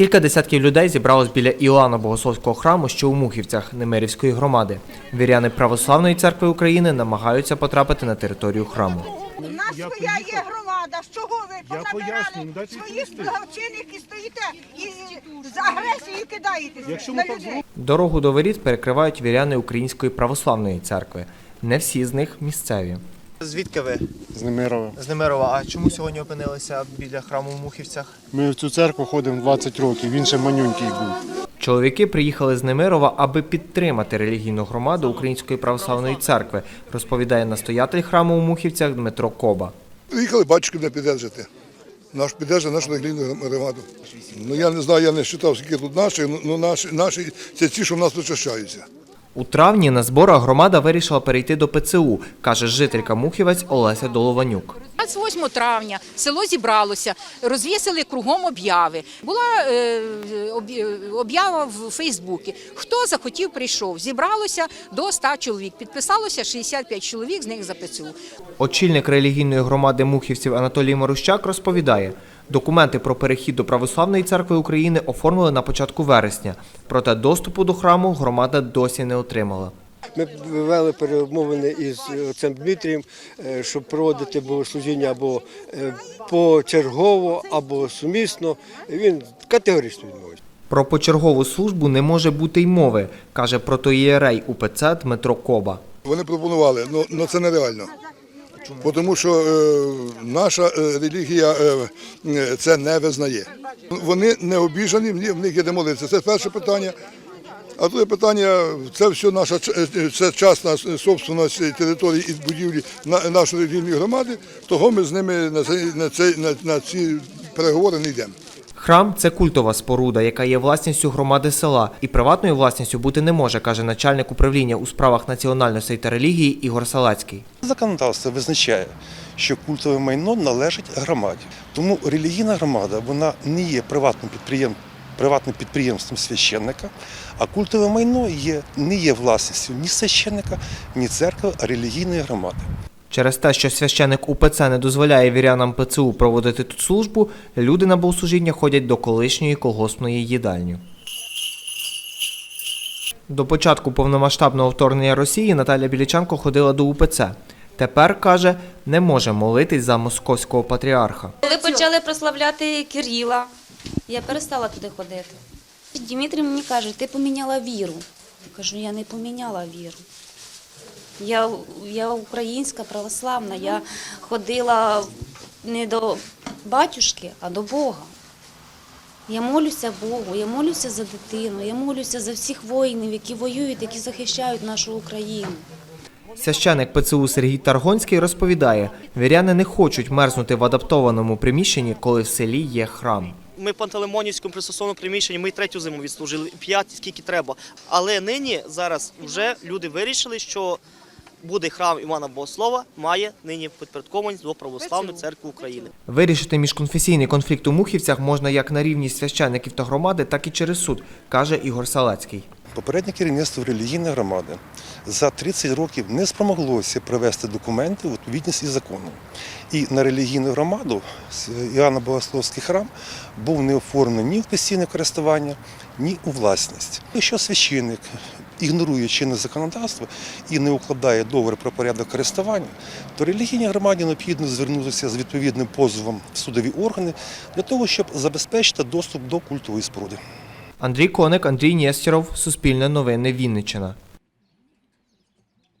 Кілька десятків людей зібралось біля Іоанна Богословського храму, що у Мухівцях Немирівської громади. Віряни Православної церкви України намагаються потрапити на територію храму. У нас Я своя поясню. є громада. З чого ви понабирали своїх благочинних і стоїте і з агресією кидаєтеся на людей? Дорогу до воріт перекривають віряни Української православної церкви. Не всі з них місцеві. Звідки ви? з Немирова. З Немирова. А чому сьогодні опинилися біля храму в Мухівцях? Ми в цю церкву ходимо 20 років, він ще манюнький був. Чоловіки приїхали з Немирова, аби підтримати релігійну громаду Української православної церкви, розповідає настоятель храму у Мухівцях Дмитро Коба. Приїхали батюшки мене піддержати. Наш піддержує нашу релігійну громаду. Ну я не знаю, я не вважав, скільки тут наших, ну, ну наші, наші це ті, що в нас причащаються. У травні на зборах громада вирішила перейти до ПЦУ, каже жителька Мухівець Олеся Долованюк. 28 травня село зібралося, розвісили кругом обяви. Була е, об'ява в Фейсбуці. Хто захотів, прийшов. Зібралося до 100 чоловік. Підписалося 65 чоловік, з них за ПЦУ. Очільник релігійної громади Мухівців Анатолій Марущак розповідає, документи про перехід до Православної церкви України оформили на початку вересня, проте доступу до храму громада досі не отримала. Ми вели перемовини із отцем Дмитрієм, е, щоб проводити богослужіння або е, почергово, або сумісно. Він категорично відмовився. Про почергову службу не може бути й мови, каже протоієрей УПЦ Дмитро Коба. Вони пропонували, але ну, це нереально. Тому що е, наша е, релігія е, це не визнає. Вони не обіжані, в них є де молитися. Це перше питання. А друге питання це все наша це частна собственність території і будівлі нашої релігійної громади, того ми з ними на, на, на ці переговори не йдемо. Храм це культова споруда, яка є власністю громади села, і приватною власністю бути не може, каже начальник управління у справах національностей та релігії Ігор Салацький. Законодавство визначає, що культове майно належить громаді. Тому релігійна громада вона не є приватним підприєм, приватним підприємством священника, а культове майно є, не є власністю ні священника, ні церкви, а релігійної громади. Через те, що священик УПЦ не дозволяє вірянам ПЦУ проводити тут службу, люди на богослужіння ходять до колишньої колгоспної їдальні. До початку повномасштабного вторгнення Росії Наталя Біліченко ходила до упц. Тепер каже, не може молитись за московського патріарха. Коли почали прославляти Кирила, я перестала туди ходити. Дмитрій мені каже, ти поміняла віру. Я кажу, я не поміняла віру. Я, я українська православна, я ходила не до батюшки, а до Бога. Я молюся Богу, я молюся за дитину, я молюся за всіх воїнів, які воюють, які захищають нашу Україну. Священик ПЦУ Сергій Таргонський розповідає, віряни не хочуть мерзнути в адаптованому приміщенні, коли в селі є храм. Ми в Пантелеймонівському пристосовому приміщенні, ми й третю зиму відслужили, п'ять, скільки треба. Але нині зараз вже люди вирішили, що буде храм Івана Богослова, має нині підпорядкованість до Православної церкви України. Вирішити міжконфесійний конфлікт у Мухівцях можна як на рівні священиків та громади, так і через суд, каже Ігор Салацький. Попереднє керівництво релігійної громади за 30 років не спромоглося привести документи у відповідність із законом. І на релігійну громаду Іоанна Богословський храм був не оформлений ні в постійне користування, ні у власність. Якщо священник ігнорує чинне законодавство і не укладає договір про порядок користування, то релігійній громаді необхідно звернутися з відповідним позовом в судові органи для того, щоб забезпечити доступ до культової споруди. Андрій Коник, Андрій Нєстєров, Суспільне новини, Вінниччина.